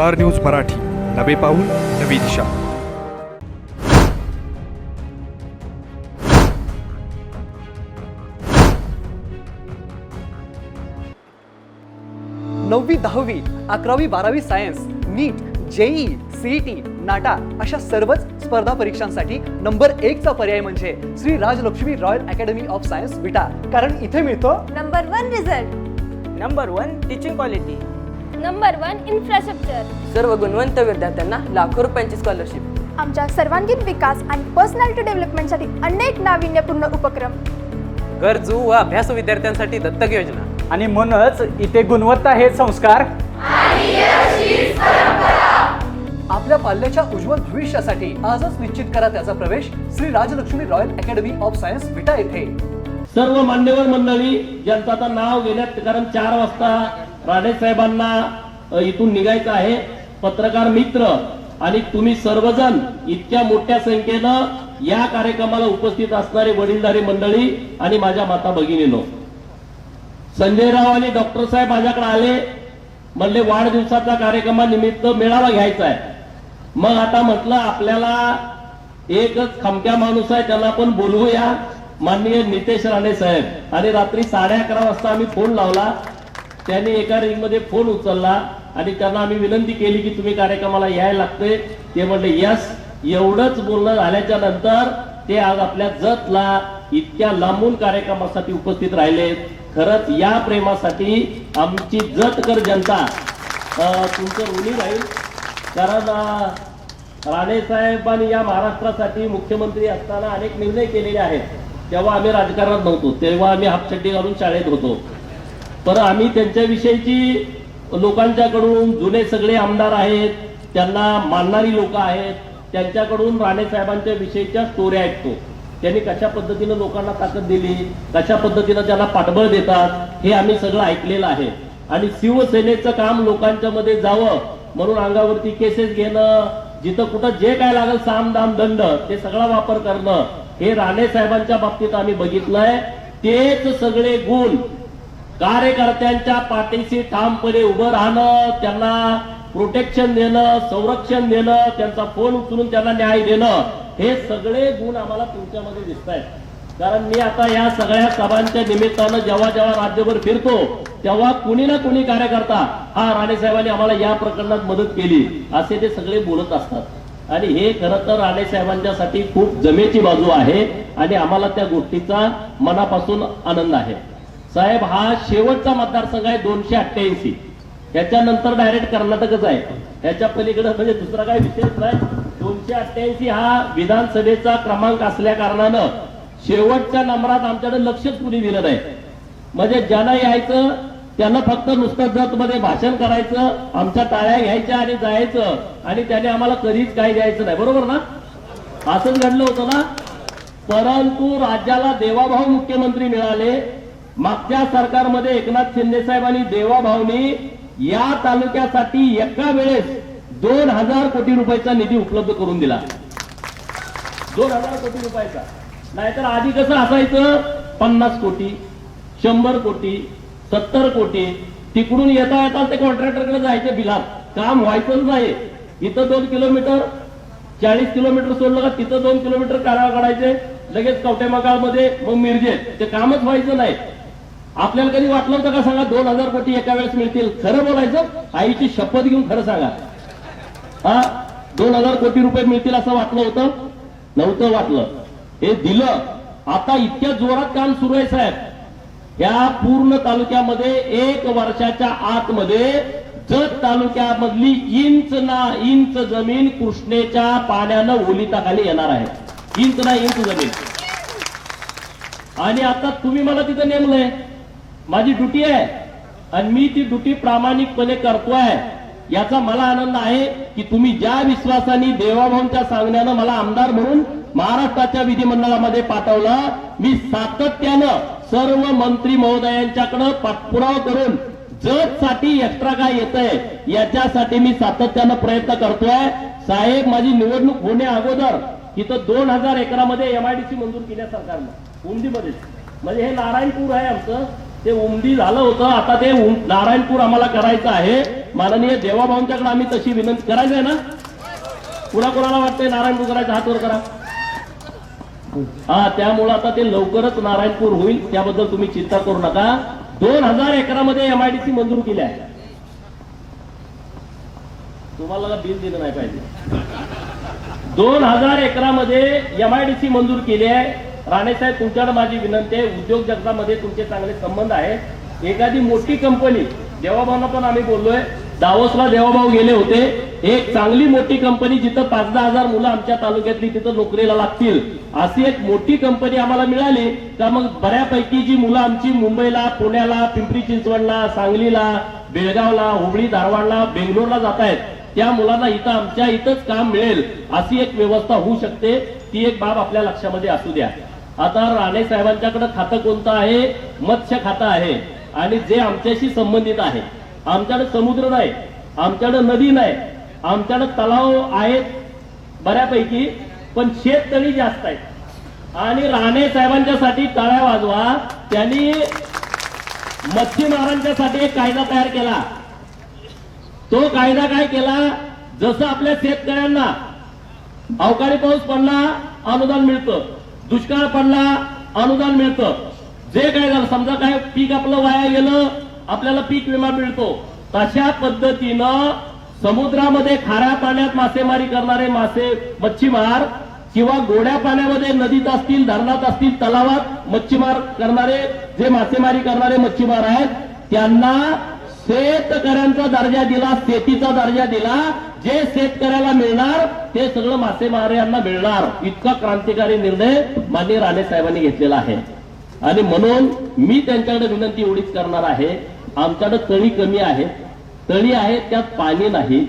Star news Marathi. नवे पाऊल नवी दिशा. नववी दहावी अकरावी बारावी science NEET JEE CET NATA अशा सर्वच स्पर्धा परीक्षांसाठी नंबर एकचा पर्याय म्हणजे Shri Rajlakshmi royal academy of science Vita. कारण इथे मिळतो number one result. Number one teaching quality number one infrastructure सर्व गुणवंत विद्यार्थ्यांना लाखो रुपयांची स्कॉलरशिप आमच्या सर्वांगीण विकास आणि पर्सनॅलिटी डेव्हलपमेंटसाठी अनेक नाविन्यपूर्ण उपक्रम. गरजू व अभ्यासू विद्यार्थ्यांसाठी दत्तक योजना. आणि म्हणूनच इथे गुणवत्ता हे संस्कार. आपल्या पाल्याच्या उज्ज्वल भविष्यासाठी आजच निश्चित करा त्याचा प्रवेश Shri Rajlakshmi royal academy of science Vita येथे. सर्व मान्यवर मंडळी ज्यांचं आता नाव घेण्यात कारण चार वाजता राणे साहेबांना इथून निघायचं आहे. पत्रकार मित्र आणि तुम्ही सर्वजण इतक्या मोठ्या संख्येनं या कार्यक्रमाला उपस्थित असणारे वडीलधारी मंडळी आणि माझ्या माता भगिनीनो. संजय राव आणि डॉक्टर साहेब माझ्याकडे आले. म्हणले वाढदिवसाचा कार्यक्रमानिमित्त मेळावा घ्यायचा आहे. मग आता म्हटलं आपल्याला एकच खमक्या माणूस आहे त्याला आपण बोलवूया. माननीय नितेश राणे साहेब. आणि रात्री साडे अकरा वाजता आम्ही फोन लावला. त्यांनी एका रिंगमध्ये फोन उचलला आणि त्यांना आम्ही विनंती केली की तुम्ही कार्यक्रमाला यायला लागते ते म्हणले यस. एवढंच बोलणं झाल्याच्यानंतर ते आज आपल्या जतला इतक्या लांबून कार्यक्रमासाठी उपस्थित राहिले. खरंच या प्रेमासाठी आमची जतकर जनता तुमचं ऋणी राहील. कारण राणे साहेबांनी या महाराष्ट्रासाठी मुख्यमंत्री असताना अनेक निर्णय केलेले आहेत. तेव्हा आम्ही राजकारणात नव्हतो. तेव्हा आम्ही हापचड्डी घालून शाळेत होतो. पर आम्ही त्यांच्याविषयीची लोकांच्याकडून जुने सगळे आमदार आहेत त्यांना मानणारी लोक आहेत त्यांच्याकडून राणे साहेबांच्या विषयीच्या स्टोऱ्या ऐकतो त्यांनी कशा पद्धतीनं लोकांना ताकद दिली कशा पद्धतीनं त्यांना पाठबळ देतात हे आम्ही सगळं ऐकलेलं आहे. आणि शिवसेनेचं काम लोकांच्या मध्ये जावं म्हणून अंगावरती केसेस घेणं जिथं कुठं जे काय लागेल साम दाम दंड ते सगळा वापर करणं हे राणे साहेबांच्या बाबतीत आम्ही बघितलंय. तेच सगळे गुण कार्यकर्त्यांच्या पाठीशी ठामपणे उभं राहणं त्यांना प्रोटेक्शन देणं संरक्षण देणं त्यांचा फोन उचलून त्यांना न्याय देणं हे सगळे गुण आम्हाला तुमच्यामध्ये दिसत आहेत कारण मी आता या सगळ्या सभांच्या निमित्तानं जेव्हा जेव्हा राज्यभर फिरतो तेव्हा कुणी ना कुणी कार्यकर्ता हा राणे साहेबांनी आम्हाला या प्रकरणात मदत केली असे ते सगळे बोलत असतात. आणि हे खरं तर राणे साहेबांच्यासाठी खूप जमेची बाजू आहे आणि आम्हाला त्या गोष्टीचा मनापासून आनंद आहे. साहेब हा शेवटचा मतदारसंघ आहे दोनशे अठ्ठ्याऐंशी. त्याच्यानंतर डायरेक्ट कर्नाटकच आहे. त्याच्या पलीकडे म्हणजे दुसरा काही विषयच नाही. दोनशे अठ्ठ्याऐंशी हा विधानसभेचा क्रमांक असल्या कारणानं शेवटच्या नंबरात आमच्याकडे लक्षच कुणी दिलं नाही. म्हणजे ज्यांना यायचं त्यांना फक्त नुसतं जत मध्ये भाषण करायचं आमच्या टाळ्या घ्यायच्या आणि जायचं आणि त्याने आम्हाला कधीच काही द्यायचं नाही. बरोबर ना? असंच घडलं होतं ना? परंतु राज्याला देवाभाऊ मुख्यमंत्री मिळाले मागच्या सरकारमध्ये एकनाथ शिंदे साहेबांनी देवाभावनी या तालुक्यासाठी एका वेळेस दोन हजार कोटी रुपयाचा निधी उपलब्ध करून दिला. दोन हजार कोटी रुपयाचा. नाहीतर आधी कसं असायचं? पन्नास कोटी शंभर कोटी सत्तर कोटी. तिकडून येता येता ते कॉन्ट्रॅक्टरकडे जायचे बिलात. काम व्हायचंच नाही. इथं दोन किलोमीटर चाळीस किलोमीटर सोडलं का तिथं दोन किलोमीटर काढावं काढायचे. लगेच कवटेमागाळमध्ये मग मिरजेत. ते कामच व्हायचं नाही. आपल्याला कधी वाटलं होतं का सांगा दोन हजार कोटी एका वेळेस मिळतील? खरं बोलायचं? आईची शपथ घेऊन खरं सांगा. हा? दोन हजार कोटी रुपये मिळतील असं वाटलं होतं? नव्हतं वाटलं. हे दिलं. आता इतक्या जोरात काम सुरू आहे साहेब. या पूर्ण तालुक्यामध्ये एक वर्षाच्या आतमध्ये जत तालुक्यामधली इंच ना इंच जमीन कृष्णेच्या पाण्यानं ओलिताखाली येणार आहे. इंच ना इंच जमीन. आणि आता तुम्ही मला तिथं नेमलंय. माझी ड्युटी आहे आणि मी ती ड्युटी प्रामाणिकपणे करतोय याचा मला आनंद आहे की तुम्ही ज्या विश्वासाने देवाभाऊंच्या सांगण्यानं मला आमदार म्हणून महाराष्ट्राच्या विधिमंडळामध्ये पाठवलं मी सातत्यानं सर्व मंत्री महोदयांच्याकडे पाठपुरावा करून जतसाठी एक्स्ट्रा काय येतंय याच्यासाठी मी सातत्यानं प्रयत्न करतोय. साहेब माझी निवडणूक होण्या अगोदर इथं दोन हजार एकरामध्ये एमआयडीसी मंजूर केल्या सरकारनं. उंदीमध्ये म्हणजे हे नारायणपूर आहे आमचं. ते उमदी झालं होतं आता ते नारायणपूर आम्हाला करायचं आहे. माननीय देवाभाऊंच्याकडे आम्ही तशी विनंती करायचं आहे ना? कुणा कोणाला वाटतंय नारायणपूर करायचं हात वर करा? हा त्यामुळं आता ते लवकरच नारायणपूर होईल त्याबद्दल तुम्ही चिंता करू नका. दोन हजार एकरामध्ये एमआयडीसी मंजूर केली आहे. तुम्हाला बिल दिलं नाही पाहिजे. दोन हजार एकरामध्ये एमआयडीसी मंजूर केली आहे. राणेसाहेब तुमच्याकडे माझी विनंती आहे. उद्योग जगतामध्ये तुमचे चांगले संबंध आहेत. एखादी मोठी कंपनी देवाभाऊंना पण आम्ही बोललोय. दावोसला देवाभाऊ गेले होते. एक चांगली मोठी कंपनी जिथं पाच दहा हजार मुलं आमच्या तालुक्यातली तिथं नोकरीला लागतील. अशी एक मोठी कंपनी आम्हाला मिळाली. तर मग बऱ्यापैकी जी मुलं आमची मुंबईला पुण्याला पिंपरी चिंचवडला सांगलीला बेळगावला हुबळी धारवाडला बेंगलोरला जात आहेत त्या मुलांना इथं आमच्या इथंच काम मिळेल. अशी एक व्यवस्था होऊ शकते. ती एक बाब आपल्या लक्षामध्ये असू द्या. आता राणे साहेबांच्याकडे खातं कोणतं आहे? मत्स्य खातं आहे. आणि जे आमच्याशी संबंधित आहे. आमच्याकडे समुद्र नाही. आमच्याकडे नदी नाही. आमच्याकडे तलाव आहेत बऱ्यापैकी पण शेततळी जास्त आहेत. आणि राणे साहेबांच्यासाठी टाळ्या वाजवा. त्यांनी मच्छीमारांच्यासाठी एक कायदा तयार केला. तो कायदा काय केला? जसं आपल्या शेतकऱ्यांना अवकाळी पाऊस पडला अनुदान मिळतं. दुष्काळ पडला अनुदान मिळतं. जे काय झालं समजा काय पीक आपलं वाया गेलं आपल्याला पीक विमा मिळतो. तशा पद्धतीनं समुद्रामध्ये खाऱ्या पाण्यात मासेमारी करणारे मासे मच्छीमार किंवा गोड्या पाण्यामध्ये नदीत असतील धरणात असतील तलावात मच्छीमार करणारे जे मासेमारी करणारे मच्छीमार आहेत त्यांना शेतकऱ्यांचा दर्जा दिला शेतीचा दर्जा दिला जे शेतकऱ्याला मिळणार ते सगळं मासेमाऱ्यांना मिळणार. इतका क्रांतिकारी निर्णय माननीय राणे साहेबांनी घेतलेला आहे. आणि म्हणून मी त्यांच्याकडे विनंती एवढीच करणार आहे आमच्याकडे तळी कमी आहेत तळी आहेत त्यात पाणी नाही.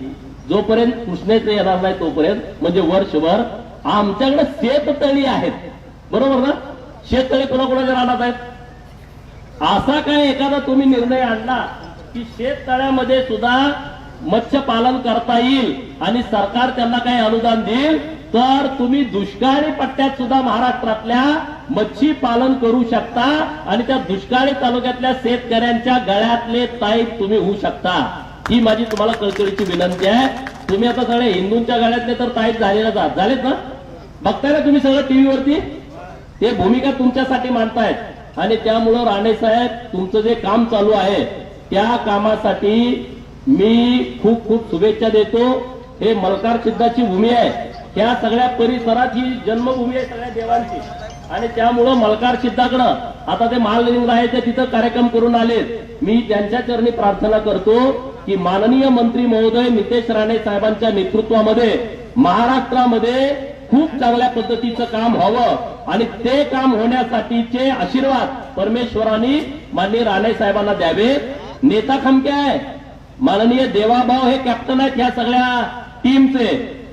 जोपर्यंत कृष्णेचं येणार नाही तोपर्यंत. म्हणजे वर्षभर आमच्याकडे शेततळी आहेत. बरोबर ना? शेततळी कोणाकोणाच्या राहणार आहेत? असा काय एखादा तुम्ही निर्णय आणला? की शेततळ्यामध्ये सुद्धा मत्स्यपालन करता येईल आणि सरकार त्यांना काही अनुदान देईल तर तुम्ही दुष्काळी पट्ट्यात सुद्धा महाराष्ट्रातल्या मच्छी पालन करू शकता आणि त्या दुष्काळी तालुक्यातल्या शेतकऱ्यांच्या गळ्यातले ताईत तुम्ही होऊ शकता. ही माझी तुम्हाला कळकळीची विनंती आहे. तुम्ही आता सगळे हिंदूंच्या गळ्यातले तर ताईत झालेले जा- झालेत ना? बघताय ना तुम्ही सगळं टीव्हीवरती? ते भूमिका तुमच्यासाठी मांडतायत. आणि त्यामुळं राणे साहेब तुमचं जे काम चालू आहे त्या कामासाठी मी खूप खूप शुभेच्छा देतो. हे मलकार सिद्धाची भूमी आहे. त्या सगळ्या परिसरात ही जन्मभूमी आहे सगळ्या देवांची. आणि त्यामुळं मलकार सिद्धाकडं आता ते महालिंग आहे ते तिथं कार्यक्रम करून आले. मी त्यांच्या चरणी प्रार्थना करतो की माननीय मंत्री महोदय नितेश राणे साहेबांच्या नेतृत्वामध्ये महाराष्ट्रामध्ये खूप चांगल्या पद्धतीचं काम व्हावं. आणि ते काम होण्यासाठीचे आशीर्वाद परमेश्वरांनी माननीय राणे साहेबांना द्यावे. नेता खमके आहे. माननीय देवाभाव हे कॅप्टन आहेत या सगळ्या टीमचे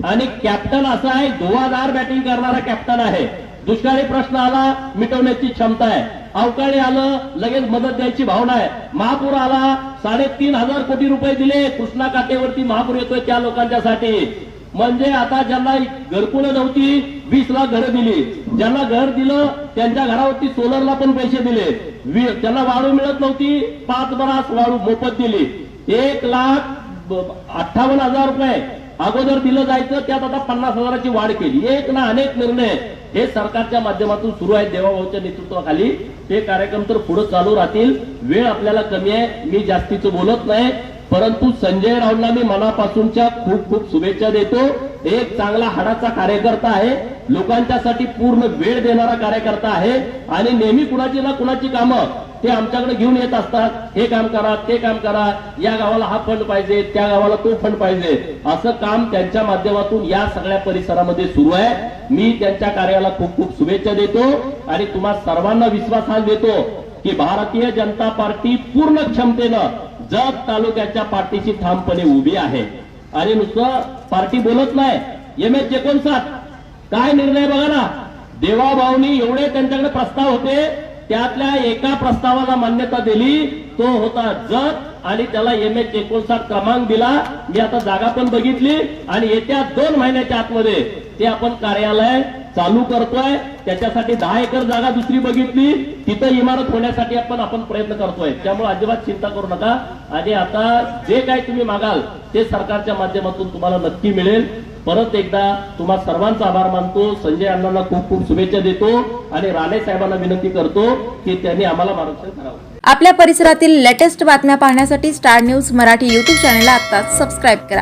आणि कॅप्टन असा आहे धुवाधार बॅटिंग करणारा कॅप्टन आहे. दुष्काळी प्रश्न आला मिटवण्याची क्षमता आहे. अवकाळी आलं लगेच मदत द्यायची भावना आहे. महापूर आला साडेतीन हजार कोटी रुपये दिले कृष्णा काठेवरती महापूर येतोय त्या लोकांच्यासाठी. म्हणजे आता ज्यांना घरकुलं नव्हती वीस लाख घरं दिली. ज्यांना घर दिलं त्यांच्या घरावरती सोलरला पण पैसे दिले. त्यांना वाळू मिळत नव्हती पाच बरास वाळू मोफत दिली. एक लाख अठ्ठावन्न हजार रुपये अगोदर दिलं जायचं त्यात आता पन्नास हजाराची वाढ केली. एक ना अनेक निर्णय हे सरकारच्या माध्यमातून सुरू आहेत देवाभाऊच्या नेतृत्वाखाली. ते कार्यक्रम तर पुढे चालू राहतील. वेळ आपल्याला कमी आहे. मी जास्तीचं बोलत नाही. परंतु संजय राऊंना मी मनापासूनच्या खूप खूप शुभेच्छा देतो. एक चांगला हाडाचा कार्यकर्ता आहे. लोकांच्यासाठी पूर्ण वेळ देणारा कार्यकर्ता आहे. आणि नेहमी कुणाची ना कुणाची कामं ते आमच्याकडे घेऊन येत असतात. हे काम करा ते काम करा. या गावाला हा फंड पाहिजे त्या गावाला तो फंड पाहिजे. असं काम त्यांच्या माध्यमातून या सगळ्या परिसरामध्ये सुरू आहे. मी त्यांच्या कार्याला खूप खूप शुभेच्छा देतो. आणि तुम्हा सर्वांना विश्वास देतो की भारतीय जनता पार्टी पूर्ण क्षमतेनं जत तालुक्याच्या पार्टीशी ठामपणे उभी आहे. आणि नुसतं पार्टी बोलत नाही. एम एच एकोणसाठ काय निर्णय बघा ना. देवाभाऊनी एवढे त्यांच्याकडे प्रस्ताव होते त्यातल्या एका प्रस्तावाला मान्यता दिली तो होता जत आणि त्याला एम एच एकोणसाठ क्रमांक दिला. मी आता जागा पण बघितली आणि येत्या दोन महिन्याच्या आतमध्ये ते आपण कार्यालय चालू करतोय त्याच्यासाठी दहा एकर जागा दुसरी बघितली तिथं इमारत होण्यासाठी आपण आपण प्रयत्न करतोय. त्यामुळे अजिबात चिंता करू नका. आणि आता जे काय तुम्ही मागाल ते सरकारच्या माध्यमातून तुम्हाला नक्की मिळेल. परत एकदा तुम्हा सर्वांचा आभार मानतो. संजय अण्णांना खूप खूप शुभेच्छा देतो. आणि राणे साहेबांना विनंती करतो की त्यांनी आम्हाला मार्गदर्शन करावं. आपल्या परिसरातील लेटेस्ट बातम्या पाहण्यासाठी स्टार न्यूज मराठी यूट्यूब चॅनलला आता सबस्क्राईब करा.